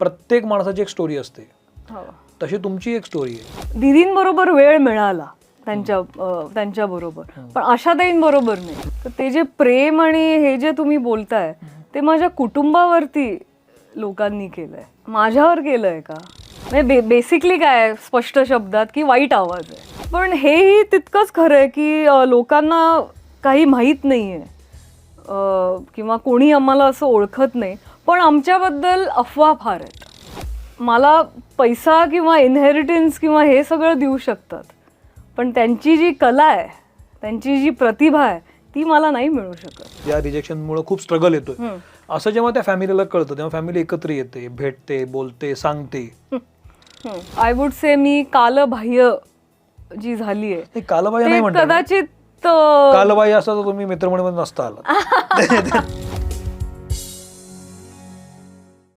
प्रत्येक माणसाची एक स्टोरी असते. हो. तशी तुमची एक स्टोरी आहे. दिदींबरोबर वेळ मिळाला त्यांच्या त्यांच्या बरोबर पण आशाताईंबरोबर नाही. तर ते जे प्रेम आणि हे जे तुम्ही बोलताय ते माझ्या कुटुंबावरती लोकांनी केलंय. माझ्यावर केलंय का? म्हणजे बेसिकली काय स्पष्ट शब्दात की वाईट आवाज आहे. पण हेही तितकंच खरं आहे की लोकांना काही माहीत नाही आहे किंवा कोणी आम्हाला असं ओळखत नाही. पण आमच्याबद्दल अफवा फार आहेत. मला पैसा किंवा इनहेरिटन्स किंवा हे सगळं देऊ शकतात. पण त्यांची जी कला आहे त्यांची जी प्रतिभा आहे ती मला नाही मिळू शकत. या रिजेक्शनमुळे खूप स्ट्रगल येतोय. असं जेव्हा त्या फॅमिलीला कळतं तेव्हा फॅमिली एकत्र येते भेटते बोलते सांगते. आय वुड से मी कालबाह्य जी झाली आहे कालबाई नाही कदाचित कालबाई असं तुम्ही मित्रमंडळीमध्ये नसता आला